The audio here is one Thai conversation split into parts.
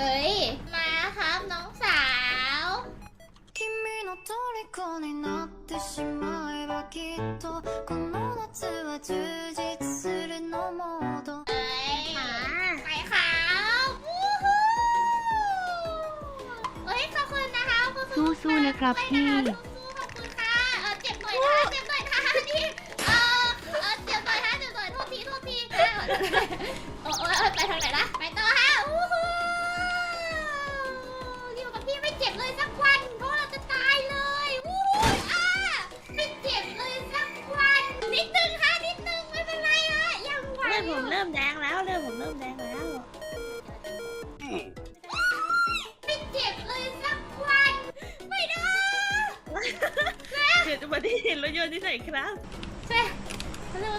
เอ้ย มาครับน้องสาว 君の虜になってしまえばきっとこの夏は充実するのモード เอ้ย ค่ะ ไปครับวู้ฮู้เฮ้ยขอบคุณนะคะขอบคุณ สู้ๆนะครับ มาก พี่ เลยนะคะสู้ๆขอบคุณค่ะเออเจ็บหน่อยนะเจ็บหน่อยนะนี่เออเออเจ็บหน่อยนะเจ็บหน่อยโทษทีโทษทีเออเออเออเออไปทางไหนนะไปต่อฮะ ริ่มแดงแล้วเลือดผมเริ่มแดงแล้ว ไม่เจ็บเลยสักวัน ไม่ได้เกิดอุบัติเหตุรถยนต์ที่ไหนครับเซ่เร็ว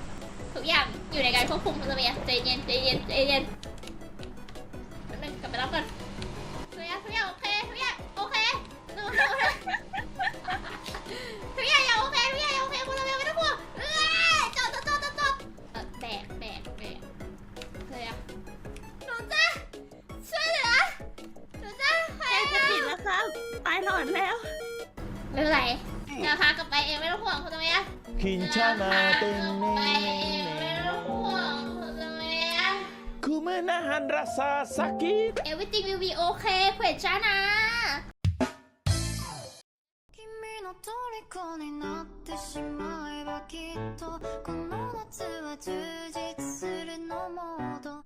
ๆทุกอย่างอยู่ในการควบคุมคุณเมียใจเย็นใจเย็นใจเย็นแป๊บนึงกลับไปรับก่อน ตายหลอดแล้ว ไม่เป็นไรจะพากลับไปเองไม่ต้องห่วงคุณตรงนี้คินชานาเต็งเน่คุเม่นาฮันราซาสากิเอวิติงวิวีโอเคเขวชานา君の虜になってしまえばきっとこの夏